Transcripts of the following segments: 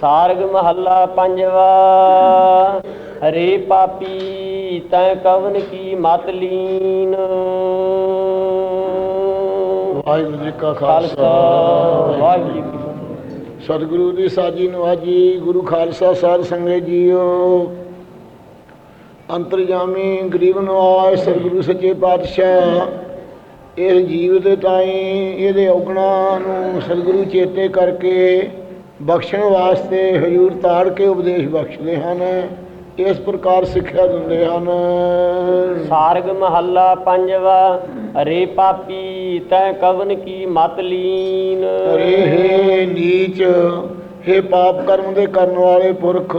ਸਾਰਗ ਮਹੱਲਾ ਪੰਜਵਾ ਹਰੇ ਪਾਪੀ ਤੈ ਕਵਨ ਕੀ ਮਤ ਲੀਨ? ਵਾਹਿਗੁਰੂ ਜੀ ਕਾ ਖਾਲਸਾ ਵਾਹਿਗੁਰੂ ਜੀ ਕੀ ਫਤਿਹ। ਸਤਿਗੁਰੂ ਦੀ ਸਾਜੀ ਨਵਾਜੀ ਗੁਰੂ ਖਾਲਸਾ ਸਾਧ ਸੰਗਤ ਜੀਓ। ਅੰਤਰਜਾਮੀ ਗਰੀਬ ਨਵਾਜ ਸਤਿਗੁਰੂ ਸੱਚੇ ਪਾਤਸ਼ਾਹ ਇਸ ਜੀਵ ਦੇ ਤਾਈ ਇਹਦੇ ਔਗਣਾ ਨੂੰ ਸਤਿਗੁਰੂ ਚੇਤੇ ਕਰਕੇ ਬਖਸ਼ਣ ਵਾਸਤੇ ਹਜੂਰ ਤਾੜ ਕੇ ਉਪਦੇਸ਼ ਬਖਸ਼ਦੇ ਹਨ। ਇਸ ਪ੍ਰਕਾਰ ਸਿੱਖਿਆ ਦਿੰਦੇ ਹਨ। ਸਾਰਗ ਮਹੱਲਾ ਪੰਜਵਾ ਹਰੇ ਪਾਪੀ ਤੈ ਕਵਨ ਕੀ ਮਤ ਲੀਨ? ਅਰੇ ਹੇ ਨੀਚ ਹੇ ਪਾਪ ਕਰਮ ਦੇ ਕਰਨ ਵਾਲੇ ਪੁਰਖ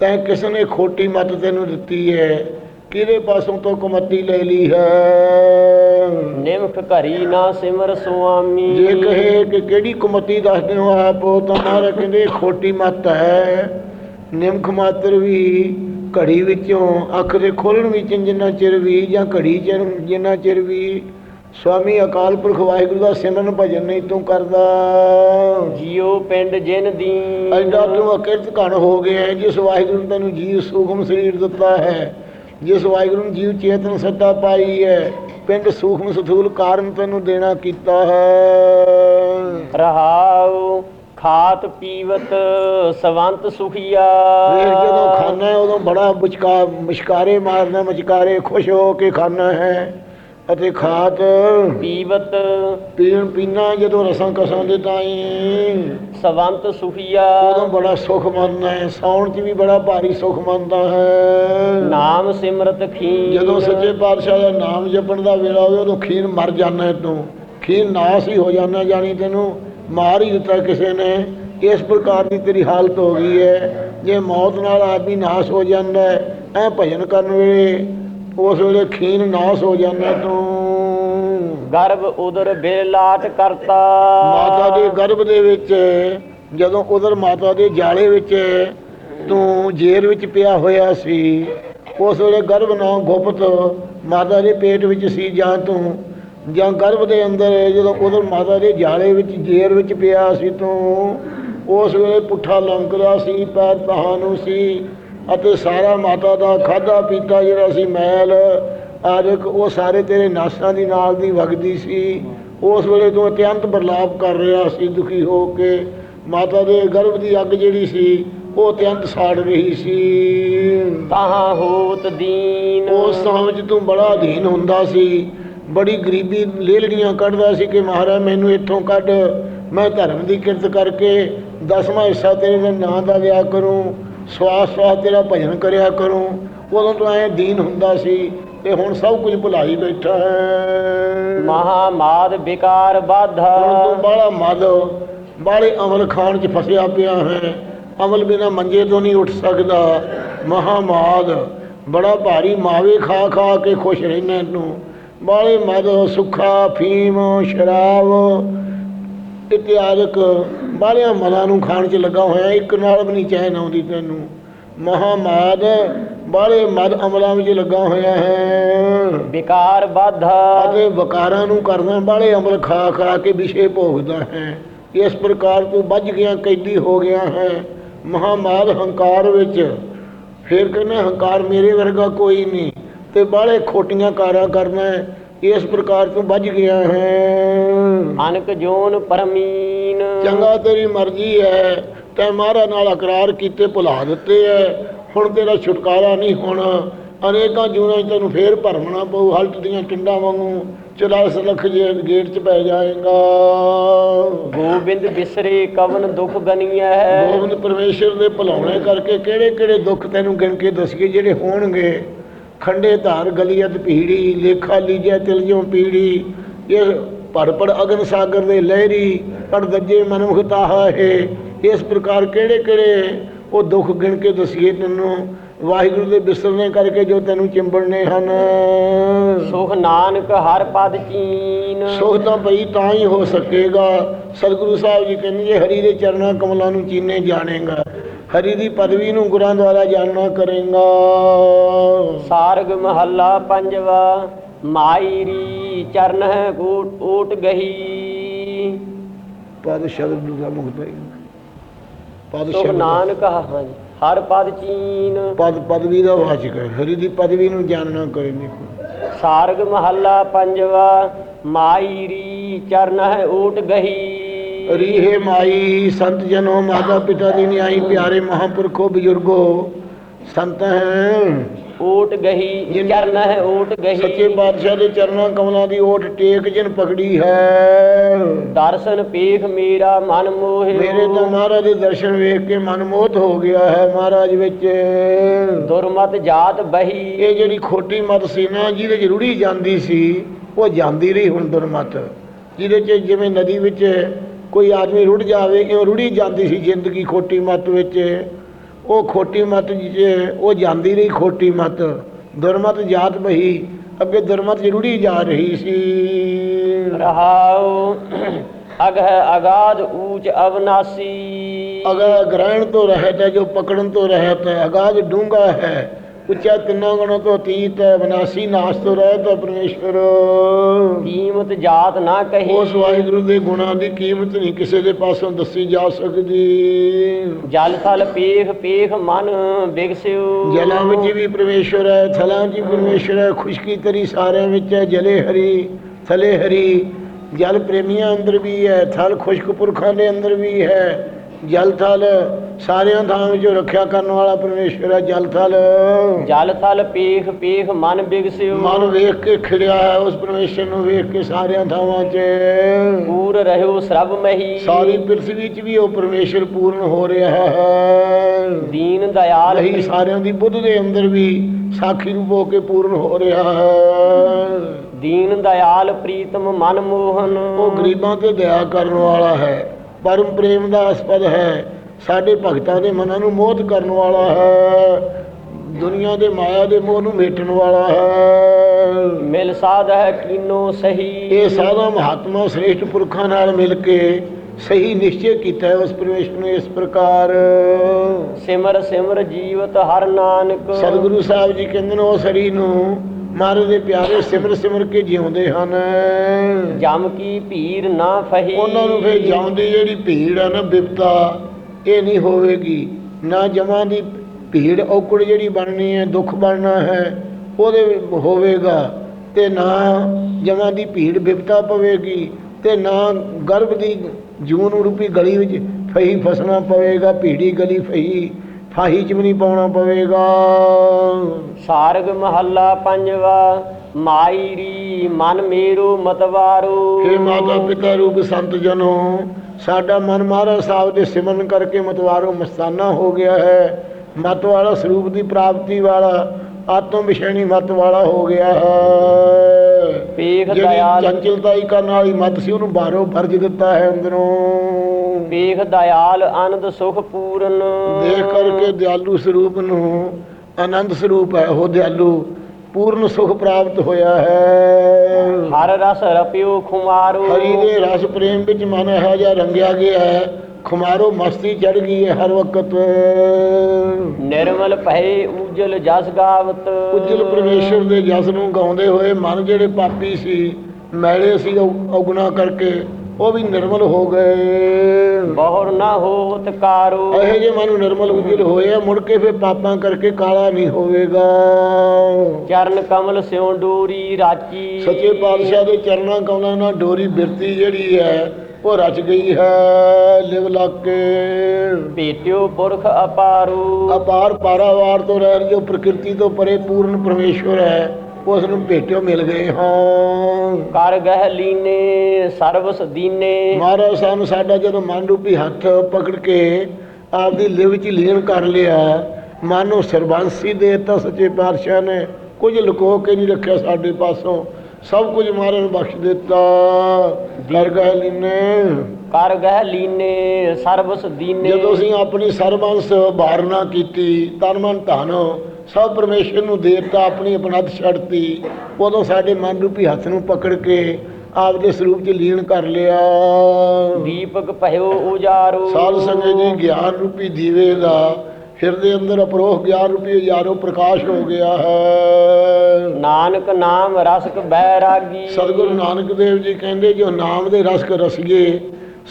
ਤੈਂ ਕਿਸ ਨੇ ਖੋਟੀ ਮੱਤ ਤੈਨੂੰ ਦਿੱਤੀ ਹੈ? ਕਿਹਦੇ ਪਾਸੋਂ ਤੋਂ ਕੁਮੱਤੀ ਲੈ ਲਈ ਹੈ? ਨਿਮਖ ਘਰੀ ਨਾ ਸਿਮਰ ਸੁਆਮੀ। ਜੇ ਕਹੇ ਕਿ ਕਿਹੜੀ ਕੁਮੱਤੀ ਦੱਸਦੇ ਹੋ ਆਪ ਤਾਂ ਮਹਾਰਾਜ ਕਹਿੰਦੇ ਖੋਟੀ ਮੱਤ ਹੈ। ਨਿਮਖ ਮਾਤਰ ਵੀ ਘੜੀ ਵਿੱਚੋਂ ਅੱਖ ਦੇ ਖੋਲਣ ਵਿੱਚ ਜਿੰਨਾ ਚਿਰ ਵੀ ਜਾਂ ਘੜੀ ਚਿਰ ਜਿੰਨਾ ਚਿਰ ਵੀ ਸਵਾਮੀ ਅਕਾਲ ਪੁਰਖ ਵਾਹਿਗੁਰੂ ਦਾ ਸਿਮਰਨ ਭਜਨ ਨਹੀਂ ਤੂੰ ਕਰਦਾ। ਜਿਉ ਪਿੰਡ ਜਿਨ ਦੀ। ਐਡਾ ਤੂੰ ਅਕਿਰਤ ਘਣ ਹੋ ਗਿਆ ਜਿਸ ਵਾਹਿਗੁਰੂ ਤੈਨੂੰ ਜੀਵ ਸੂਖਮ ਸਰੀਰ ਦਿੱਤਾ ਹੈ। ਜਿਸ ਵਾਹਿਗੁਰੂ ਨੇ ਜੀਵ ਚੇਤਨ ਸੱਤਾ ਪਾਈ ਹੈ ਪਿੰਡ ਸੂਖਮ ਸਥੂਲ ਕਾਰਨ ਤੈਨੂੰ ਦੇਣਾ ਕੀਤਾ ਹੈ। ਰਹਾਉ ਖਾਤ ਪੀਵਤ ਸਵੰਤ ਸੁਖੀਆ। ਵੇਖ ਜਦੋਂ ਖਾਣਾ ਉਦੋਂ ਬੜਾ ਮੁਚਕਾ ਮੁਸ਼ਕਾਰੇ ਮਾਰਨਾ ਮੁਚਕਾਰੇ ਖੁਸ਼ ਹੋ ਕੇ ਖਾਣਾ ਹੈ। ਅਤੇ ਖਾਤ ਪੀਵਤ ਪੀਣ ਪੀਣਾ ਜਦੋਂ ਰਸਾਂ ਕਸਾਂ ਦੇ ਤਾਈ। ਸਵੰਤ ਸੁਖੀਆ। ਉਦੋਂ ਬੜਾ ਸੁਖ ਮੰਨਦਾ ਹੈ ਸੌਣ 'ਚ ਵੀ ਬੜਾ ਭਾਰੀ ਸੁਖ ਮੰਨਦਾ ਹੈ। ਨਾਮ ਸਿਮਰਤ ਖੀਨ ਜਦੋਂ ਸੱਚੇ ਪਾਤਸ਼ਾਹ ਦਾ ਨਾਮ ਜਪਣ ਦਾ ਵੇਲਾ ਹੋਵੇ ਉਦੋਂ ਖੀਰ ਮਰ ਜਾਂਦਾ ਤੂੰ। ਖੀਰ ਨਾਸ ਹੀ ਹੋ ਜਾਂਦਾ ਜਾਣੀ ਤੈਨੂੰ। ਮਾਰ ਹੀ ਦਿੱਤਾ ਕਿਸੇ ਨੇ। ਇਸ ਪ੍ਰਕਾਰ ਦੀ ਤੇਰੀ ਹਾਲਤ ਹੋ ਗਈ ਹੈ। ਜੇ ਮੌਤ ਨਾਲ ਆਦਮੀ ਨਾਸ ਹੋ ਜਾਂਦਾ ਹੈ ਐ ਭਜਨ ਕਰਨ ਵੇਲੇ ਉਸ ਵੇਲੇ ਖੀਨ ਨਾਸ ਹੋ ਜਾਂਦਾ ਤੂੰ। ਗਰਭ ਉਦਰ ਬਿਰਲਾਟ ਕਰਤਾ। ਮਾਤਾ ਦੇ ਗਰਭ ਦੇ ਵਿੱਚ ਜਦੋਂ ਉਧਰ ਮਾਤਾ ਦੇ ਜਾਲੇ ਵਿੱਚ ਤੂੰ ਜੇਰ ਵਿੱਚ ਪਿਆ ਹੋਇਆ ਸੀ ਉਸ ਵੇਲੇ ਗਰਭ ਨਾ ਗੁਪਤ ਮਾਤਾ ਦੇ ਪੇਟ ਵਿੱਚ ਸੀ ਜਾਂ ਤੂੰ ਜਾਂ ਗਰਭ ਦੇ ਅੰਦਰ ਜਦੋਂ ਉਧਰ ਮਾਤਾ ਦੇ ਜਾਲੇ ਵਿੱਚ ਜੇਰ ਵਿੱਚ ਪਿਆ ਸੀ ਤੂੰ ਉਸ ਵੇਲੇ ਪੁੱਠਾ ਲੰਕਦਾ ਸੀ ਪੈਰ ਤਹਾਨੂੰ ਸੀ। ਅਤੇ ਸਾਰਾ ਮਾਤਾ ਦਾ ਖਾਦਾ ਪੀਤਾ ਜਿਹੜਾ ਸੀ ਮੈਲ ਆਦਿਕ ਉਹ ਸਾਰੇ ਤੇਰੇ ਨਾਸਾਂ ਦੀ ਨਾਲ ਦੀ ਵਗਦੀ ਸੀ। ਉਸ ਵੇਲੇ ਤੂੰ ਅਤਿਅੰਤ ਬਰਲਾਪ ਕਰ ਰਿਹਾ ਸੀ ਦੁਖੀ ਹੋ ਕੇ। ਮਾਤਾ ਦੇ ਗਰਭ ਦੀ ਅੱਗ ਜਿਹੜੀ ਸੀ ਉਹ ਅਤਿਅੰਤ ਸਾੜ ਰਹੀ ਸੀ। ਤਾਹਾਂ ਹੋਤ ਦੀਨ। ਉਸ ਸਮੇਂ ਵਿੱਚ ਤੂੰ ਬੜਾ ਅਧੀਨ ਹੁੰਦਾ ਸੀ। ਬੜੀ ਗਰੀਬੀ ਲੇਲੜੀਆਂ ਕੱਢਦਾ ਸੀ ਕਿ ਮਹਾਰਾਜ ਮੈਨੂੰ ਇੱਥੋਂ ਕੱਢ। ਮੈਂ ਧਰਮ ਦੀ ਕਿਰਤ ਕਰਕੇ ਦਸਵਾਂ ਹਿੱਸਾ ਤੇਰੇ ਦੇ ਨਾਂ ਦਾ ਲਿਆ ਕਰੂੰ। ਸਵਾਸ ਸਵਾਸ ਤੇਰਾ ਭਜਨ ਕਰਿਆ ਕਰੂੰ। ਉਦੋਂ ਤੂੰ ਐ ਦੀਨ ਹੁੰਦਾ ਸੀ ਤੇ ਹੁਣ ਸਭ ਕੁਝ ਭੁਲਾਈ ਬੈਠਾ ਹੈ। ਮਹਾ ਮਾਦ ਵਿਕਾਰ ਬਾਧਾ। ਹੁਣ ਤੂੰ ਬਾਹਲਾ ਮਦ ਬਾਹਲੇ ਅਮਲ ਖਾਣ 'ਚ ਫਸਿਆ ਪਿਆ ਹੈ। ਅਮਲ ਬਿਨਾ ਮੰਜੇ ਤੋਂ ਨਹੀਂ ਉੱਠ ਸਕਦਾ। ਮਹਾਮਾਦ ਬੜਾ ਭਾਰੀ ਮਾਵੇ ਖਾ ਖਾ ਕੇ ਖੁਸ਼ ਰਹਿਣਾ ਤੂੰ। ਬਾਹਲੇ ਮਦ ਸੁੱਖਾ ਫੀਮ ਸ਼ਰਾਬ ਇਤਿਆਦਿਕ ਬਾਹਲਿਆਂ ਮਲਾਂ ਨੂੰ ਖਾਣ 'ਚ ਲੱਗਾ ਹੋਇਆ ਇੱਕ ਨਾਲ ਵੀ ਨਹੀਂ ਚੈਨ ਆਉਂਦੀ ਤੈਨੂੰ। ਮਹਾਮਾਦ ਬਾਹਲੇ ਮਦ ਅਮਲਾਂ ਵਿੱਚ ਲੱਗਾ ਹੋਇਆ ਹੈ। ਵਿਕਾਰ ਬਾਧਾ ਅਤੇ ਵਕਾਰਾਂ ਨੂੰ ਕਰਦਾ ਬਾਲੇ ਅਮਲ ਖਾ ਖਾ ਕੇ ਵਿਸ਼ੇ ਭੋਗਦਾ ਹੈ। ਇਸ ਪ੍ਰਕਾਰ ਤੂੰ ਵੱਜ ਗਿਆ ਕੈਦੀ ਹੋ ਗਿਆ ਹੈ। ਮਹਾਮਾਦ ਹੰਕਾਰ ਵਿੱਚ ਫਿਰ ਕਹਿੰਦਾ ਹੰਕਾਰ ਮੇਰੇ ਵਰਗਾ ਕੋਈ ਨਹੀਂ। ਤੇ ਬਾਲੇ ਖੋਟੀਆਂ ਕਾਰਾਂ ਕਰਨਾ ਹੈ। ਇਸ ਪ੍ਰਕਾਰ ਤੂੰ ਵੱਜ ਗਿਆ ਹੈ। ਅਨਕ ਜੋਨ ਪਰਮੀਨ। ਚੰਗਾ ਤੇਰੀ ਮਰਜ਼ੀ ਹੈ ਤੈ ਮਹਾਰਾਜ ਨਾਲ ਇਕਰਾਰ ਕੀਤੇ ਭੁਲਾ ਦਿੱਤੇ ਐ। ਹੁਣ ਤੇਰਾ ਛੁਟਕਾਰਾ ਨਹੀਂ ਹੋਣਾ। ਅਨੇਕਾਂ ਜੂਨਾਂ ਤੈਨੂੰ ਫੇਰ ਭਰਮਣਾ ਪਊ ਹਲਟ ਦੀਆਂ ਟਿੰਡਾਂ ਵਾਂਗੂ 84 ਲੱਖ ਜੇ ਗੇਟ 'ਚ ਪੈ ਜਾਏਗਾ। ਗੋਬਿੰਦ ਬਿਸਰੇ ਕਵਨ ਦੁਖ ਗਨੀਐ। ਗੋਬਿੰਦ ਪਰਮੇਸ਼ਰ ਦੇ ਭੁਲਾਉਣੇ ਕਰਕੇ ਕਿਹੜੇ ਕਿਹੜੇ ਦੁੱਖ ਤੈਨੂੰ ਗਿਣ ਕੇ ਦੱਸੀਏ ਜਿਹੜੇ ਹੋਣਗੇ। ਖੰਡੇ ਧਾਰ ਗਲੀਅਤ ਪੀੜੀ ਲੇਖਾ ਲੀਜੈ ਤਿਲਜੋਂ ਪੀੜੀ। ਇਹ ਪੜ ਪੜ ਅਗਨ ਸਾਗਰ ਦੇ ਲਹਿਰੀ ਪੜ ਦੱਜੇ ਤਾਹਾ ਹੈ ਇਸ ਪ੍ਰਕਾਰ ਕਿਹੜੇ ਕਿਹੜੇ ਉਹ ਦੁੱਖ ਗਿਣ ਕੇ ਦਸੀਏ ਤੈਨੂੰ। ਵਾਹਿਗੁਰੂ ਦੇ ਬਿਸਰਨੇ ਕਰਕੇ ਜੋ ਤੈਨੂੰ ਚਿੰਬੜਨੇ ਹਨ। ਸੁਖ ਨਾਨਕ ਹਰ ਪਦ ਚੀਨ ਸੁਖ ਤਾਂ ਭਈ ਤਾਂ ਹੀ ਹੋ ਸਕੇਗਾ। ਸਤਿਗੁਰੂ ਸਾਹਿਬ ਜੀ ਕਹਿੰਦੇ ਹਰੀ ਦੇ ਚਰਨਾਂ ਕਮਲਾਂ ਨੂੰ ਚੀਨੇ ਜਾਣੇਗਾ। ਹਰੀ ਦੀ ਪਦਵੀ ਨੂੰ ਗੁਰਾਂ ਦੁਆਰਾ ਜਾਣਨਾ ਕਰੇਗਾ। ਸਾਰਗ ਮਹੱਲਾ ਪੰਜਵਾ ਮਾਇਰੀ ਚਰਨ ਹੈ ਓਟ ਓਟ ਗਹੀ। ਪਦ ਸ਼ਬਦ ਦਾ ਮੁਕਤ ਹੈ। ਪਦ ਸ਼ਬਦ ਨਾਨਕ ਹਾਂਜੀ। ਹਰ ਪਦ ਚੀਨ। ਪਦ ਪਦਵੀ ਦਾ ਵਾਚਕ ਹੈ। ਹਰੀ ਦੀ ਪਦਵੀ ਨੂੰ ਜਾਣਨਾ ਕੋਈ ਸਾਰਗ ਮਹੱਲਾ ਪੰਜਵਾ ਮਾਈ ਰੀ ਚਰਨ ਹੈ ਓਟ ਗਹੀ। ਰੀਹੇ ਮਾਈ ਸੰਤ ਜਨੋ ਮਾਤਾ ਪਿਤਾ ਦੀ ਨਿਆਈ ਪਿਆਰੇ ਮਹਾਪੁਰਖੋ ਬਜ਼ੁਰਗੋ ਸੰਤ ਹੈ। ਓਟ ਗਹੀ ਚਰਨ ਹੈ ਓਟ ਗਹੀ। ਸੱਚੇ ਬਾਦਸ਼ਾਹ ਦੇ ਚਰਨਾਂ ਕਮਲਾਂ ਦੀ ਓਟ ਟੇਕ ਜਿਨ ਪਕੜੀ ਹੈ। ਦਰਸ਼ਨ ਪੇਖ ਮੇਰਾ ਮਨ ਮੋਹਿ ਮੇਰੇ ਤਾਂ ਮਹਾਰਾਜ ਦੇ ਦਰਸ਼ਨ ਵੇਖ ਕੇ ਮਨ ਮੋਹਤ ਹੋ ਗਿਆ ਹੈ ਮਹਾਰਾਜ ਵਿੱਚ। ਦੁਰਮਤ ਜਾਤ ਬਹੀ। ਇਹ ਜਿਹੜੀ ਖੋਟੀ ਮਤ ਸੀ ਨਾ ਜਿਹਦੇ ਰੁੜੀ ਜਾਂਦੀ ਸੀ ਉਹ ਜਾਂਦੀ ਰਹੀ ਹੁਣ ਦੁਰਮਤ। ਜਿਹਦੇ ਚ ਜਿਵੇਂ ਨਦੀ ਵਿੱਚ ਕੋਈ ਆਦਮੀ ਰੁੜ ਜਾਵੇ ਇਉਂ ਰੁੜੀ ਜਾਂਦੀ ਸੀ ਜ਼ਿੰਦਗੀ ਖੋਟੀ ਮਤ ਵਿੱਚ? ਉਹ ਖੋਟੀ ਮਤ ਉਹ ਜਾਂਦੀ ਰਹੀ ਖੋਟੀ ਮਤ। ਦੁਰਮਤ ਜਾਤ ਬਹੀ ਅੱਗੇ ਦੁਰਮਤ ਰੁੜੀ ਜਾ ਰਹੀ ਸੀ। ਰਹਾਉ ਅਗ ਹੈ ਅਗਾਧ ਊਚ ਅਵਨਾਸੀ। ਅਗਰ ਗ੍ਰਹਿਣ ਤੋਂ ਰਹਿਤ ਹੈ ਜੋ ਪਕੜਨ ਤੋਂ ਰਹਿਤ ਹੈ ਅਗਾਧ ਡੂੰਗਾ ਹੈ। ਉੱਚਾ ਤਿੰਨਾਂ ਗੁਣੋਂ ਤੋਂ ਅਤੀਤ ਹੈ ਵਿਨਾਸ਼ੀ ਨਾਸ਼ ਤੋਂ ਰਹਿਤ ਹੈ ਪਰਮੇਸ਼ਵਰ। ਕੀਮਤ ਜਾਤ ਨਾ ਕਹੀ। ਉਸ ਵਾਹਿਗੁਰੂ ਦੇ ਗੁਣਾਂ ਦੀ ਕੀਮਤ ਨਹੀਂ ਕਿਸੇ ਦੇ ਪਾਸੋਂ ਦੱਸੀ ਜਾ ਸਕਦੀ। ਜਲ ਥਲ ਪੇਖ ਪੇਖ ਮਨ ਬਿਗਸਿਓ ਜਲਾਂ ਵਿੱਚ ਵੀ ਪਰਮੇਸ਼ਵਰ ਹੈ ਥਲਾਂ 'ਚ ਵੀ ਪਰਮੇਸ਼ਵਰ ਹੈ ਖੁਸ਼ਕੀ ਤਰੀ ਸਾਰਿਆਂ ਵਿੱਚ ਹੈ ਜਲੇ ਹਰੀ ਥਲੇ ਹਰੀ। ਜਲ ਪ੍ਰੇਮੀਆਂ ਅੰਦਰ ਵੀ ਹੈ ਥਲ ਖੁਸ਼ਕ ਪੁਰਖਾਂ ਦੇ ਅੰਦਰ ਵੀ ਹੈ। ਜਲ ਥਲ ਸਾਰਿਆਂ ਥਾਂ ਵਿੱਚੋਂ ਰੱਖਿਆ ਕਰਨ ਵਾਲਾ ਪਰਮੇਸ਼ਵਰ ਹੈ ਜਲ ਥਲ। ਜਲ ਥਲ ਪੇਖ ਪੇਖ ਮਨ ਬਿਗਸਿਓ। ਮਨ ਵੇਖ ਕੇ ਖਿੜਿਆ ਹੈ ਉਸ ਪਰਮੇਸ਼ਰ ਨੂੰ ਵੇਖ ਕੇ ਸਾਰਿਆਂ ਥਾਵਾਂ 'ਚ। ਪੂਰ ਰਹਿਓ ਸਰਬ ਮਹੀ। ਸਾਰੀ ਪ੍ਰਿਥਵੀ 'ਚ ਵੀ ਉਹ ਪਰਮੇਸ਼ਰ ਪੂਰਨ ਹੋ ਰਿਹਾ ਹੈ। ਦੀਨ ਦਇਆਲ ਨਹੀਂ ਸਾਰਿਆਂ ਦੀ ਬੁੱਧ ਦੇ ਅੰਦਰ ਵੀ ਸਾਖੀ ਰੂਪ ਹੋ ਕੇ ਪੂਰਨ ਹੋ ਰਿਹਾ ਹੈ। ਦੀਨ ਦਇਆਲ ਪ੍ਰੀਤਮ ਮਨ ਮੋਹਨ। ਉਹ ਗਰੀਬਾਂ ਤੇ ਦਇਆ ਕਰਨ ਵਾਲਾ ਹੈ। ਪਰਮ ਪ੍ਰੇਮ ਦਾ ਅਸਪਦ ਹੈ। ਸਾਡੇ ਭਗਤਾਂ ਦੇ ਮਨਾਂ ਨੂੰ ਮੋਹਿਤ ਕਰਨ ਵਾਲਾ ਹੈ। ਦੁਨੀਆ ਦੇ ਮਾਇਆ ਦੇ ਮੋਹ ਨੂੰ ਮੇਟਣ ਵਾਲਾ ਹੈ। ਮਿਲ ਸਾਧ ਹੈ ਕੀਨੋ ਸਹੀ। ਇਹ ਸਾਧਾ ਮਹਾਤਮਾ ਸ੍ਰੇਸ਼ਟ ਪੁਰਖਾਂ ਨਾਲ ਮਿਲ ਕੇ ਸਹੀ ਨਿਸ਼ਚੈ ਕੀਤਾ ਉਸ ਪਰਮੇਸ਼ਰ ਨੂੰ ਇਸ ਪ੍ਰਕਾਰ। ਸਿਮਰ ਸਿਮਰ ਜੀਵਤ ਹਰ ਨਾਨਕ। ਸਤਿਗੁਰੂ ਸਾਹਿਬ ਜੀ ਕਹਿੰਦੇ ਨੇ ਉਸ ਹਰੀ ਨੂੰ ਮਹਾਰਾਜ ਦੇ ਪਿਆਰੇ ਸਿਮਰ ਸਿਮਰ ਕੇ ਜਿਉਂਦੇ ਹਨ। ਜਮ ਕੀ ਭੀਰ ਨਾ ਫਹੀ। ਉਹਨਾਂ ਨੂੰ ਫਿਰ ਜਿਉਂਦੀ ਜਿਹੜੀ ਭੀੜ ਹੈ ਨਾ ਬਿਪਤਾ ਇਹ ਨਹੀਂ ਹੋਵੇਗੀ। ਨਾ ਜਮਾਂ ਦੀ ਭੀੜ ਔਕੜ ਜਿਹੜੀ ਬਣਨੀ ਹੈ ਦੁੱਖ ਬਣਨਾ ਹੈ ਉਹਦੇ ਹੋਵੇਗਾ। ਤੇ ਨਾ ਜਮਾਂ ਦੀ ਭੀੜ ਬਿਪਤਾ ਪਵੇਗੀ ਤੇ ਨਾ ਗਰਭ ਦੀ ਜੂਨ ਰੂਪੀ ਗਲੀ ਵਿੱਚ ਫਹੀ ਫਸਣਾ ਪਵੇਗਾ ਭੀੜੀ ਗਲੀ ਫਹੀ। ਫਾਹੀ ਚ ਵੀ ਨਹੀਂ ਪਾਉਣਾ ਪਵੇਗਾ। ਸਾਰਗ ਮਹੱਲਾ ਪੰਜਵਾ ਮਾਈ ਰੀ ਮਨ ਮੇਰੋ ਮਤਵਾਰੋ। ਹੇ ਮਾਤਾ ਪਿਤਾ ਰੂਪ ਸੰਤ ਜਨੋ ਸਾਡਾ ਮਨ ਮਹਾਰਾਜ ਸਾਹਿਬ ਦੇ ਸਿਮਰਨ ਕਰਕੇ ਮਤਵਾਰੋ ਮਸਤਾਨਾ ਹੋ ਗਿਆ ਹੈ। ਮਤ ਵਾਲਾ ਸਰੂਪ ਦੀ ਪ੍ਰਾਪਤੀ ਵਾਲਾ ਆਤਮ ਵਿਸ਼ੇਣੀ ਮਤ ਵਾਲਾ ਹੋ ਗਿਆ ਹੈ। ਪੇਖ ਜਿਹੜੀ ਦਇਆਲ ਚੰਚਲਤਾਈ ਕਰਨ ਵਾਲੀ ਮਤ ਸੀ ਉਹਨੂੰ ਬਾਹਰੋਂ ਵਰਜ ਦਿੱਤਾ ਹੈ ਅੰਦਰੋਂ। ਪੇਖ ਦਇਆਲ ਆਨੰਦ ਸੁਖ ਪੂਰਨ। ਦੇਖ ਕਰਕੇ ਦਿਆਲੂ ਸਰੂਪ ਨੂੰ ਆਨੰਦ ਸਰੂਪ ਹੈ ਉਹ ਦਿਆਲੂ ਪੂਰਨ ਸੁਖ ਪ੍ਰਾਪਤ ਹੋਇਆ ਹੈ। ਹਰ ਰਸ ਰਪਿਓ ਖੁਮਾਰੋ। ਹਰੀ ਦੇ ਰਸ ਪ੍ਰੇਮ ਵਿੱਚ ਮਨ ਹੈ ਜਾਂ ਰੰਗਿਆ ਗਿਆ ਹੈ ਖੁਮਾਰੋ ਮਸਤੀ ਚੜ ਗਈ ਹੈ ਹਰ ਵਕਤ। ਨਿਰਮਲ ਭਏ ਉਜਲ ਜਸ ਗਾਵਤ। ਉਜਲ ਪਰਮੇਸ਼ਰ ਦੇ ਜਸ ਨੂੰ ਗਾਉਂਦੇ ਹੋਏ ਮਨ ਜਿਹੜੇ ਪਾਪੀ ਸੀ ਮੈਲੇ ਸੀ ਔਗੁਣਾ ਕਰਕੇ ਉਹ ਵੀ ਨਿਰਮਲ ਹੋ ਗਏ। ਬਹੁਰ ਨਾ ਹੋਤ ਕਾਰੋ। ਇਹੋ ਜਿਹੇ ਮਨ ਨਿਰਮਲ ਉਜਲ ਹੋਏ ਆ ਮੁੜ ਕੇ ਫਿਰ ਪਾਪਾਂ ਕਰਕੇ ਕਾਲਾ ਨਹੀਂ ਹੋਵੇਗਾ। ਚਰਨ ਕਮਲ ਸਿਉ ਡੋਰੀ ਰਾਚੀ। ਸੱਚੇ ਪਾਤਸ਼ਾਹ ਦੇ ਚਰਨਾਂ ਕੌਲਾਂ ਨਾਲ ਡੋਰੀ ਬਿਰਤੀ ਜਿਹੜੀ ਹੈ ਉਹ ਰਚ ਗਈ ਹੈ ਲਿਵ ਲੱਗ ਕੇ ਭੇਟਿਓ ਪੁਰਖ ਅਪਾਰੋ। ਅਪਾਰ ਪਾਰਾਵਾਰ ਤੋਂ ਰਹਿ ਜੋ ਪ੍ਰਕਿਰਤੀ ਤੋਂ ਪਰੇ ਪੂਰਨ ਪਰਮੇਸ਼ਵਰ ਹੈ। ਉਸ ਨੂੰ ਭੇਟਿਓ ਮਿਲ ਗਏ ਹਾਂ ਕਰ ਗਹਿ ਲੀਨੇ ਸਰਵਸ ਦੀਨੇ। ਮਹਾਰਾਜ ਸਾਨੂੰ ਸਾਡਾ ਜਦੋਂ ਮਨ ਰੂਪੀ ਹੱਥ ਪਕੜ ਕੇ ਆਪਦੀ ਲਿਵ ਚ ਲੀਨ ਕਰ ਲਿਆ ਮਨ ਨੂੰ ਸਰਬੰਸੀ ਦੇ ਦਿੱਤਾ ਸੱਚੇ ਪਾਤਸ਼ਾਹ ਨੇ। ਕੁਝ ਲੁਕੋ ਕੇ ਨਹੀਂ ਰੱਖਿਆ ਸਾਡੇ ਪਾਸੋਂ ਸਭ ਕੁਝ ਮਹਾਰਾਜ ਨੂੰ ਬਖਸ਼ ਦਿੱਤਾ। ਕਰ ਗਏ ਲੀਨੇ। ਕਰ ਗਹਿ ਲੀਨੇ ਸਰਵਸ ਦੀਨੇ। ਜਦੋਂ ਅਸੀਂ ਆਪਣੀ ਸਰਬੰਸ ਵਾਰਨਾ ਕੀਤੀ ਤਨ ਮਨ ਧਨ ਸਭ ਪਰਮੇਸ਼ਰ ਨੂੰ ਦੇ ਦਿੱਤਾ ਆਪਣੀ ਅਪਣਤ ਛੱਡਤੀ। ਉਦੋਂ ਸਾਡੇ ਮਨ ਰੂਪੀ ਹੱਥ ਨੂੰ ਪਕੜ ਕੇ ਆਪਦੇ ਸਰੂਪ 'ਚ ਲੀਨ ਕਰ ਲਿਆ। ਦੀਪਕ ਭਇਓ ਉਜਾਰੋ। ਸਾਧ ਸੰਗਤ ਜੀ ਗਿਆਨ ਰੂਪੀ ਦੀਵੇ ਦਾ ਹਿਰਦੇ ਅੰਦਰ ਅਪਰੋਖ ਗਿਆਨ ਰੂਪੀ ਉਜਾਰੋ ਪ੍ਰਕਾਸ਼ ਹੋ ਗਿਆ ਹੈ। ਨਾਨਕ ਨਾਮ ਰਸਕ ਬੈਰਾਗੀ ਸਤਿਗੁਰੂ ਨਾਨਕ ਦੇਵ ਜੀ ਕਹਿੰਦੇ ਜੋ ਨਾਮ ਦੇ ਰਸਕ ਰਸੀਏ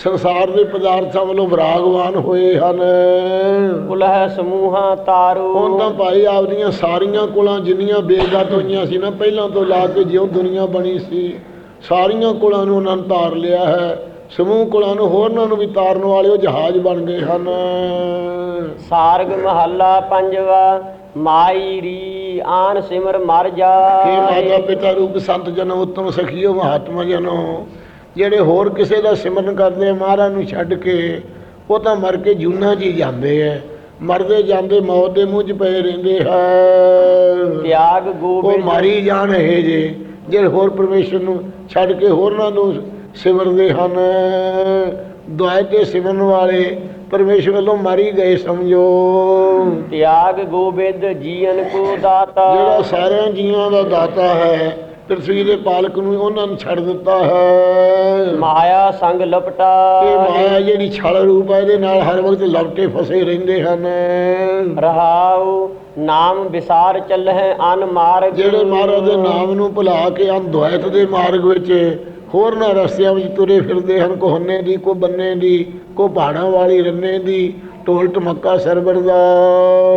ਸੰਸਾਰ ਦੇ ਪਦਾਰਥਾਂ ਵੱਲੋਂ ਵਿਰਾਗਵਾਨ ਹੋਏ ਹਨ। ਕੁਲਹ ਸਮੂਹਾਂ ਤਾਰੂ। ਹੁਣ ਤਾਂ ਭਾਈ ਆਪਦੀਆਂ ਸਾਰੀਆਂ ਕੁਲਾਂ ਜਿੰਨੀਆਂ ਬੇਗਤ ਹੋਈਆਂ ਸੀ ਨਾ ਪਹਿਲਾਂ ਤੋਂ ਲਾ ਕੇ ਜਿਉਂ ਦੁਨੀਆ ਬਣੀ ਸੀ ਸਾਰੀਆਂ ਕੁਲਾਂ ਨੂੰ ਉਹਨਾਂ ਨੇ ਤਾਰ ਲਿਆ ਹੈ। ਸਮੂਹ ਕੁਲਾਂ ਨੂੰ ਹੋਰਨਾਂ ਨੂੰ ਵੀ ਤਾਰਨ ਵਾਲੇ ਉਹ ਜਹਾਜ਼ ਬਣ ਗਏ ਹਨ। ਸਾਰਗ ਮਹੱਲਾ ਪੰਜਵਾ ਮਾਈ ਰੀ ਆਨ ਸਿਮਰ ਮਰ हे ਮਾਤਾ ਜਾਏ ਪਿਤਾ ਰੂਪ ਸੰਤ ਜਨੋ ਉਤਮ ਸਖੀਓ ਮਹਾਤਮਾ ਜਨੋ ਜਿਹੜੇ ਹੋਰ ਕਿਸੇ ਦਾ ਸਿਮਰਨ ਕਰਦੇ ਆ ਮਹਾਰਾਜ ਨੂੰ ਛੱਡ ਕੇ ਉਹ ਤਾਂ ਮਰ ਕੇ ਜੂਨਾ ਹੀ ਜਾਂਦੇ ਐ ਮਰਦੇ ਜਾਂਦੇ ਮੌਤ ਦੇ ਮੂੰਹ 'ਚ ਪਏ ਰਹਿੰਦੇ ਹੈ ਤਿਆਗ ਉਹ ਗੋਬਿੰਦ ਮਾਰੀ ਜਾਣ ਇਹ ਜੇ ਜਿਹੜੇ ਹੋਰ ਪਰਮੇਸ਼ਰ ਨੂੰ ਛੱਡ ਕੇ ਹੋਰਨਾਂ ਨੂੰ ਸਿਮਰਦੇ ਹਨ। ਦੁਆਏ ਤੇ ਸਿਮਰਨ ਵਾਲੇ ਪਰਮੇਸ਼ਰ ਵੱਲੋਂ ਮਾਰੀ ਗਏ ਸਮਝੋ। ਤਿਆਗ ਗੋਬਿੰਦ ਜੀਵਨ ਕੋ ਜਿਹੜਾ ਦਾਤਾ ਸਾਰਿਆਂ ਜੀਵਾਂ ਦਾ ਦਾਤਾ ਹੈ ਦੇ ਪਾਲਕ ਨੂੰ ਉਹਨਾਂ ਨੂੰ ਛੱਡ ਦਿੱਤਾ ਹੈ। ਮਾਇਆ ਸੰਗ ਲਪਟਾ। ਇਹ ਮਾਇਆ ਜਿਹੜੀ ਛਲ ਰੂਪ ਹੈ ਇਹਦੇ ਨਾਲ ਹਰ ਵਕਤ ਲਪਟੇ ਫਸੇ ਰਹਿੰਦੇ ਹਨ। ਰਹਾਉ ਨਾਮ ਵਿਸਾਰ ਚੱਲਹਿ ਅਨ ਮਾਰਗ। ਜਿਹੜੇ ਮਹਾਰਾਜ ਦੇ ਨਾਮ ਨੂੰ ਭੁਲਾ ਕੇ ਅਨਦੁਆਇਤ ਦੇ ਮਾਰਗ ਵਿੱਚ ਹੋਰਨਾਂ ਰਸਤਿਆਂ ਵਿੱਚ ਤੁਰੇ ਫਿਰਦੇ ਹਨ ਕੋ ਹੰਨੇ ਦੀ ਕੋ ਬੰਨੇ ਦੀ ਕੋ ਪਹਾੜਾਂ ਵਾਲੀ ਰੰਨੇ ਦੀ ਢੋਲ ਟਮੱਕਾ ਸਰਬਰ ਦਾ।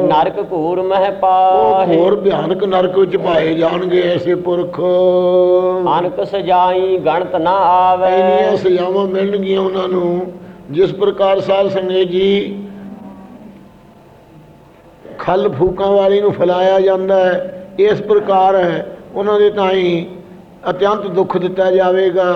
ਨਰਕ ਘੂਰ ਮਹਿ ਪਾਹੇ। ਹੋਰ ਭਿਆਨਕ ਨਰਕ ਵਿੱਚ ਪਾਏ ਜਾਣਗੇ ਐਸੇ ਪੁਰਖ। ਅਨਕ ਸਜਾਈ ਗਣਤ ਨਾ ਇੰਨੀਆਂ ਆਵੇ ਸਜ਼ਾਵਾਂ ਮਿਲਣਗੀਆਂ ਉਹਨਾਂ ਨੂੰ ਜਿਸ ਪ੍ਰਕਾਰ ਸਾਧ ਸੰਗਤ ਜੀ ਖਲ ਫੂਕਾਂ ਵਾਲੀ ਨੂੰ ਫੈਲਾਇਆ ਜਾਂਦਾ ਹੈ ਇਸ ਪ੍ਰਕਾਰ ਹੈ। ਉਹਨਾਂ ਦੇ ਤਾਈਂ ਅਤਿਅੰਤ ਦੁੱਖ ਦਿੱਤਾ ਜਾਵੇਗਾ।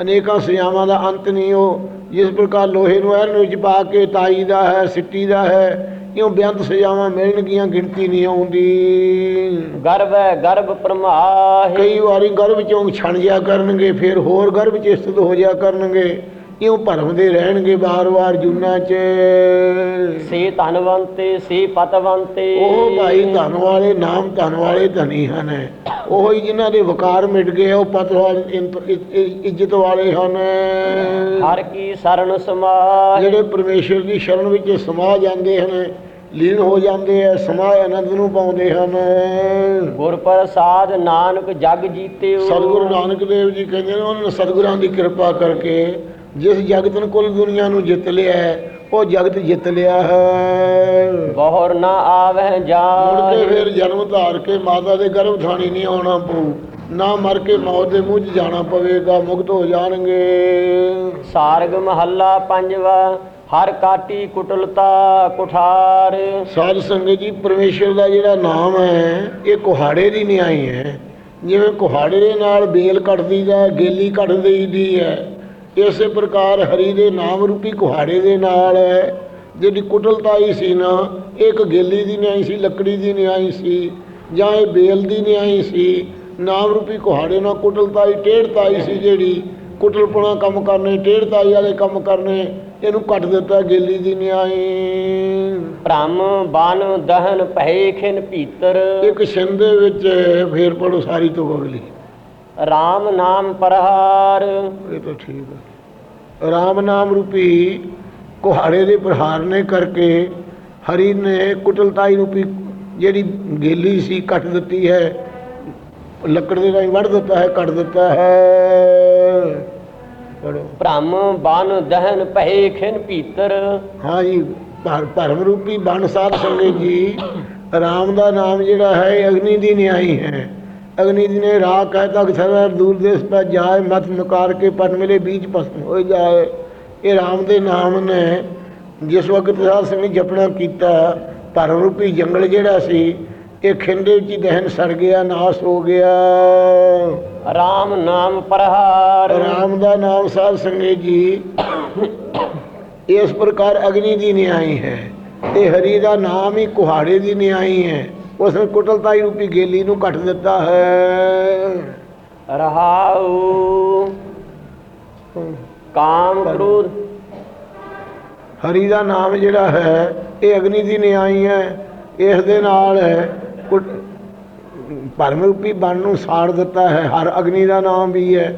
ਅਨੇਕਾਂ ਸਜ਼ਾਵਾਂ ਦਾ ਅੰਤ ਨਹੀਂ ਉਹ ਜਿਸ ਪ੍ਰਕਾਰ ਲੋਹੇ ਨੂੰ ਐਰਨ ਵਿੱਚ ਪਾ ਕੇ ਤਾਈ ਦਾ ਹੈ ਸਿੱਟੀ ਦਾ ਹੈ ਇਉਂ ਬੇਅੰਤ ਸਜ਼ਾਵਾਂ ਮਿਲਣਗੀਆਂ ਗਿਣਤੀ ਨਹੀਂ ਆਉਂਦੀ। ਗਰਭ ਹੈ ਗਰਭ ਪ੍ਰਮਾਹੇ। ਕਈ ਵਾਰੀ ਗਰਭ ਚੋਂ ਛਣ ਜਿਆ ਕਰਨਗੇ ਫਿਰ ਹੋਰ ਗਰਭ ਚ ਸਥਿਤ ਹੋ ਜਿਆ ਕਰਨਗੇ। ਇਉਂ ਭਰਮਦੇ ਰਹਿਣਗੇ ਬਾਰ-ਬਾਰ ਜੁਨਾ ਚ ਸੇ ਧਨਵੰਤੇ ਸੇ ਪਤਵੰਤੇ ਉਹ ਭਾਈ ਧਨ ਵਾਲੇ ਨਾਮ ਧਨ ਵਾਲੇ ਧਨੀ ਹਨ। ਉਹ ਹੀ ਜਿਨ੍ਹਾਂ ਦੇ ਵਕਾਰ ਮਿਟ ਗਏ ਉਹ ਪਤ ਇੱਜ਼ਤ ਵਾਲੇ ਹਨ। ਹਰ ਕੀ ਸਰਣ ਸਮਾਹਿ ਜਿਹੜੇ ਪਰਮੇਸ਼ਰ ਦੀ ਸ਼ਰਨ ਵਿੱਚ ਸਮਾ ਜਾਂਦੇ ਹਨ ਲੀਨ ਹੋ ਜਾਂਦੇ ਆ ਸਮਾ ਆਨੰਦ ਨੂੰ ਪਾਉਂਦੇ ਹਨ। ਗੁਰ ਪ੍ਰਸਾਦ ਨਾਨਕ ਜਗ ਜੀਤਿਓ। ਸਤਿਗੁਰੂ ਨਾਨਕ ਦੇਵ ਜੀ ਕਹਿੰਦੇ ਨੇ ਉਹਨਾਂ ਨੇ ਸਤਿਗੁਰਾਂ ਦੀ ਕਿਰਪਾ ਕਰਕੇ ਜਿਸ ਜਗਤ ਨੂੰ ਕੁੱਲ ਦੁਨੀਆ ਨੂੰ ਜਿੱਤ ਲਿਆ ਹੈ, ਉਹ ਜਗਤ ਜਿੱਤ ਲਿਆ ਹੈ। ਬਹੁਰ ਨਾ ਆਵਹਿ ਮੁੜ ਕੇ ਫਿਰ ਜਨਮ ਧਾਰ ਕੇ ਮਾਤਾ ਦੇ ਗਰਭ ਥਾਣੀ ਨਹੀਂ ਆਉਣਾ ਪਊ ਨਾ ਮਰ ਕੇ ਮੌਤ ਦੇ ਮੂੰਹ 'ਚ ਜਾਣਾ ਪਵੇਗਾ ਮੁਕਤ ਹੋ ਜਾਣਗੇ। ਸਾਰਗ ਮਹੱਲਾ ਪੰਜਵਾ ਹਰ ਕਾਟੀ ਕੁਟਲਤਾ ਕੁਠਾਰ। ਸਾਧ ਸੰਗਤ ਜੀ ਪਰਮੇਸ਼ਰ ਦਾ ਜਿਹੜਾ ਨਾਮ ਹੈ ਇਹ ਕੁਹਾੜੇ ਦੀ ਨਿਆਈ ਹੈ। ਜਿਵੇਂ ਕੁਹਾੜੇ ਦੇ ਨਾਲ ਬੇਲ ਕੱਟਦੀ ਦਾ ਗੇਲੀ ਕੱਟ ਦੇਈਦੀ ਹੈ। ਇਸੇ ਪ੍ਰਕਾਰ ਹਰੀ ਦੇ ਨਾਮ ਰੂਪੀ ਕੁਹਾੜੇ ਦੇ ਨਾਲ ਜਿਹੜੀ ਕੁਟਲਤਾਈ ਸੀ ਨਾ ਇੱਕ ਗੇਲੀ ਦੀ ਨਿਆਈ ਸੀ ਲੱਕੜੀ ਦੀ ਨਿਆਈ ਸੀ ਜਾਂ ਇਹ ਬੇਲ ਦੀ ਨਿਆਈ ਸੀ। ਨਾਮ ਰੂਪੀ ਕੁਹਾੜੇ ਨਾਲ ਕੁਟਲਤਾਈ ਟੇੜਤਾਈ ਸੀ ਜਿਹੜੀ। ਕੁਟਲਪਣਾ ਕੰਮ ਕਰਨੇ ਟੇੜਤਾਈ ਵਾਲੇ ਕੰਮ ਕਰਨੇ ਇਹਨੂੰ ਕੱਟ ਦਿੱਤਾ ਗੇਲੀ ਦੀ ਨਿਆਈ। ਭ੍ਰਮ ਬਨ ਦਹਨ ਭੈ ਖਿਨ ਭੀਤਰ। ਇੱਕ ਛੰਦ ਵਿੱਚ ਫੇਰ ਪੜੋ ਸਾਰੀ ਤੋਂ ਅਗਲੀ RAM ਨਾਮ ਪ੍ਰਹਾਰ। ਇਹ ਤਾਂ ਠੀਕ ਹੈ। ਰਾਮ ਨਾਮ ਰੂਪੀ ਕੁਹਾੜੇ ਦੇ ਪ੍ਰਹਾਰ ਨੇ ਕਰਕੇ ਹਰੀ ਨੇ ਕੁਟਲਤਾਈ ਰੂਪੀ ਜਿਹੜੀ ਗੇਲੀ ਸੀ ਕੱਟ ਦਿੱਤੀ ਹੈ ਲੱਕੜ ਦੇ ਰਾਹੀਂ ਵੱਢ ਦਿੱਤਾ ਹੈ ਕੱਟ ਦਿੱਤਾ ਹੈ। ਭ੍ਰਮ ਬਨ ਦਹਨ ਭੈ ਖਿਨ ਭੀਤਰ। ਹਾਂ ਜੀ ਭਰ ਭਰਮ ਰੂਪੀ ਬਨ ਸਾਧ ਸੰਗਤ ਜੀ ਰਾਮ ਦਾ ਨਾਮ ਜਿਹੜਾ ਹੈ ਅਗਨੀ ਦੀ ਨਿਆਈ ਹੈ। ਅਗਨੀ ਦੀ ਨੇ ਰਾਹ ਕਹਿ ਤਕ ਸਰਵਰ ਦੂਰ ਦੇਸ ਪਰ ਜਾਏ ਮਤ ਮੁਕਾਰ ਕੇ ਪਨ ਮਿਲੇ ਬੀਚ ਭਸਮ ਹੋ ਜਾਏ। ਇਹ ਰਾਮ ਦੇ ਨਾਮ ਨੇ ਜਿਸ ਵਕਤ ਸਾਧ ਸੰਗਤ ਜਪਣਾ ਕੀਤਾ ਭਰਮ ਰੂਪੀ ਜੰਗਲ ਜਿਹੜਾ ਸੀ ਇਹ ਖਿੰਡੇ ਵਿੱਚ ਦਹਨ ਸੜ ਗਿਆ ਨਾਸ ਹੋ ਗਿਆ। RAM ਨਾਮ ਪ੍ਰਹਾਰ। ਰਾਮ ਦਾ ਨਾਮ ਸਾਧ ਸੰਗਤ ਜੀ ਇਸ ਪ੍ਰਕਾਰ ਅਗਨੀ ਦੀ ਨਿਆਈ ਹੈ। ਤੇ ਹਰੀ ਦਾ ਨਾਮ ਹੀ ਕੁਹਾੜੇ ਦੀ ਨਿਆਈ ਹੈ। ਉਸ ਨੇ ਕੁਟਲਤਾਈ ਰੂਪੀ ਗੇਲੀ ਨੂੰ ਕੱਟ ਦਿੱਤਾ ਹੈ। ਰਹਾਉ। ਕਾਮ ਕ੍ਰੋਧ। ਹਰੀ ਦਾ ਨਾਮ ਜਿਹੜਾ ਹੈ ਇਹ ਅਗਨੀ ਦੀ ਨਿਆਈ ਹੈ। ਇਸ ਦੇ ਨਾਲ ਭਰਮ ਰੂਪੀ ਬਨ ਨੂੰ ਸਾੜ ਦਿੱਤਾ ਹੈ। ਹਰ ਅਗਨੀ ਦਾ ਨਾਮ ਵੀ ਹੈ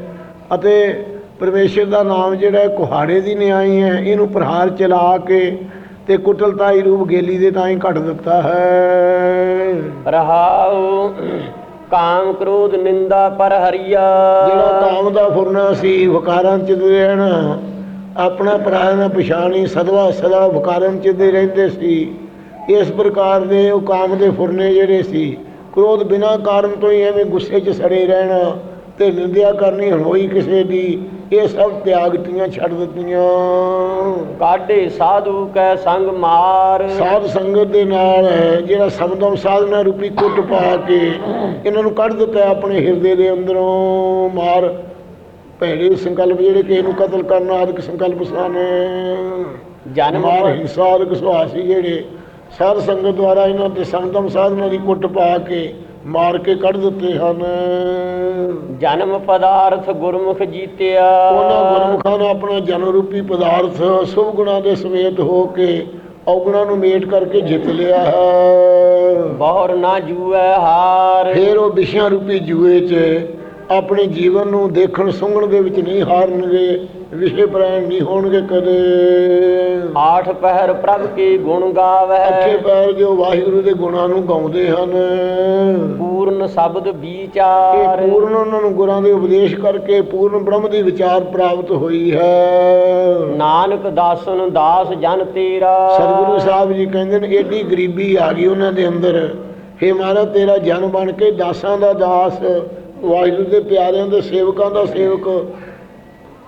ਅਤੇ ਪਰਮੇਸ਼ਰ ਦਾ ਨਾਮ ਜਿਹੜਾ ਹੈ ਕੁਹਾੜੇ ਦੀ ਨਿਆਈ ਹੈ। ਇਹਨੂੰ ਪ੍ਰਹਾਰ ਚਲਾ ਕੇ ਤੇ ਕੁਟਲਤਾਈ ਰੂਪ ਗੇਲੀ ਦੇ ਤਾਂ ਹੀ ਕੱਟ ਦਿੱਤਾ ਹੈ। ਰਹਾਉ ਕਾਮ ਕ੍ਰੋਧ ਨਿੰਦਾ ਪਰ ਹਰੀਆ। ਜਿਹੜਾ ਕਾਮ ਦਾ ਫੁਰਨਾ ਸੀ ਵਕਾਰਾਂ ਚ ਰਹਿਣਾ। ਆਪਣਾ ਪਰਾਇਆ ਨਾ ਪਛਾਣੀ ਸਦਵਾ ਸਦਾ ਵਿਕਾਰਨ ਚਿੰਦੇ ਰਹਿੰਦੇ ਸੀ। ਇਸ ਪ੍ਰਕਾਰ ਦੇ ਉਹ ਕਾਮ ਦੇ ਫੁਰਨੇ ਜਿਹੜੇ ਸੀ ਕ੍ਰੋਧ ਬਿਨਾਂ ਕਾਰਨ ਤੋਂ ਹੀ ਐਵੇਂ ਗੁੱਸੇ 'ਚ ਸੜੇ ਰਹਿਣਾ। ਤੇ ਨਿੰਦਿਆ ਕਰਨੀ ਹੋਈ ਕਿਸੇ ਦੀ ਇਹ ਸਭ ਤਿਆਗਤੀਆਂ ਛੱਡ ਦਿੱਤੀਆਂ। ਕਾਢੇ ਸਾਧੂ ਕੈ ਸੰਗ ਮਾਰ। ਸਾਧ ਸੰਗਤ ਦੇ ਨਾਲ ਜਿਹੜਾ ਸਮਦਮ ਸਾਧਨਾ ਰੂਪੀ ਕੁੱਟ ਪਾ ਕੇ ਇਹਨਾਂ ਨੂੰ ਕੱਢ ਦਿੱਤਾ ਆਪਣੇ ਹਿਰਦੇ ਦੇ ਅੰਦਰੋਂ। ਮਾਰ ਭੈੜੇ ਸੰਕਲਪ ਜਿਹੜੇ ਕਿਸੇ ਨੂੰ ਕਤਲ ਕਰਨਾ ਆਦਿਕ ਸੰਕਲਪ ਸਨ। ਜਨਮ ਮਾਰ ਹਿੰਸਾ ਆਦਿਕ ਸੁਭਾਅ ਸੀ ਜਿਹੜੇ ਸਾਧ ਸੰਗਤ ਦੁਆਰਾ ਇਹਨਾਂ ਤੇ ਸਮਦਮ ਸਾਧਨਾ ਦੀ ਕੁੱਟ ਪਾ ਕੇ ਮਾਰ ਕੇ ਕੱਢ ਦਿੱਤੇ ਹਨ। ਜਨਮ ਪਦਾਰਥ ਗੁਰਮੁਖ ਜੀਤਿਆ। ਉਹਨਾਂ ਗੁਰਮੁਖਾਂ ਨੇ ਆਪਣਾ ਜਨਮ ਰੂਪੀ ਪਦਾਰਥ ਸੁਭ ਗੁਣਾਂ ਦੇ ਸਮੇਤ ਹੋ ਕੇ ਔਗੁਣਾਂ ਨੂੰ ਮੇਟ ਕਰਕੇ ਜਿੱਤ ਲਿਆ ਹੈ। ਬਹੁਰ ਨਾ ਜੂਐ ਹਾਰ। ਫਿਰ ਉਹ ਵਿਸ਼ਿਆਂ ਰੂਪੀ ਜੂਏ 'ਚ ਆਪਣੇ ਜੀਵਨ ਨੂੰ ਦੇਖਣ ਸੁੰਘਣ ਦੇ ਵਿੱਚ ਨਹੀਂ ਹਾਰਨਗੇ। ਵਿਸ਼ੇ ਪ੍ਰਾਇਣ ਨਹੀਂ ਹੋਣਗੇ ਕਦੇ। ਆਠ ਪਹਿਰ ਪ੍ਰਭ ਕੀ ਗੁਣ ਅੱਠੇ ਗਾਵੈ ਪੈਰ ਜੋ ਵਾਹਿਗੁਰੂ ਦੇ ਗੁਣਾਂ ਨੂੰ ਗਾਉਂਦੇ ਹਨ। ਪੂਰਨ ਸ਼ਬਦ ਇਹ ਵਿਚਾਰ ਪੂਰਨ ਉਹਨਾਂ ਨੂੰ ਗੁਰਾਂ ਦੇ ਉਪਦੇਸ਼ ਕਰਕੇ ਪੂਰਨ ਬ੍ਰਹਮ ਦੀ ਵਿਚਾਰ ਪ੍ਰਾਪਤ ਹੋਈ ਹੈ। ਨਾਨਕ ਦਾਸਨ ਦਾਸ ਜਨ ਤੇਰਾ। ਸਤਿਗੁਰੂ ਸਾਹਿਬ ਜੀ ਕਹਿੰਦੇ ਨੇ ਏਡੀ ਗਰੀਬੀ ਆ ਗਈ ਉਹਨਾਂ ਦੇ ਅੰਦਰ। ਹੇ ਮਹਾਰਾਜ ਤੇਰਾ ਜਨ ਬਣ ਕੇ ਦਾਸਾਂ ਦਾ ਦਾਸ ਵਾਹਿਗੁਰੂ ਦੇ ਪਿਆਰਿਆਂ ਦੇ ਸੇਵਕਾਂ ਦਾ ਸੇਵਕ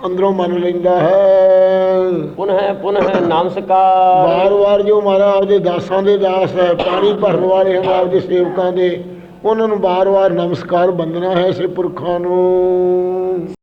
ਅੰਦਰੋਂ ਮੰਨ ਲੈਂਦਾ ਹੈ। ਪੁਨਹ ਪੁਨਹ ਨਮਸਕਾਰ। ਵਾਰ-ਵਾਰ ਜੋ ਮਹਾਰਾਜ ਆਪਦੇ ਦਾਸਾਂ ਦੇ ਦਾਸ ਹੈ ਪਾਣੀ ਭਰਨ ਵਾਲੇ ਹਨ ਆਪਦੇ ਸੇਵਕਾਂ ਦੇ ਉਹਨਾਂ ਨੂੰ ਵਾਰ-ਵਾਰ ਨਮਸਕਾਰ ਬੰਦਨਾ ਹੈ ਸੇ ਪੁਰਖਾਂ ਨੂੰ।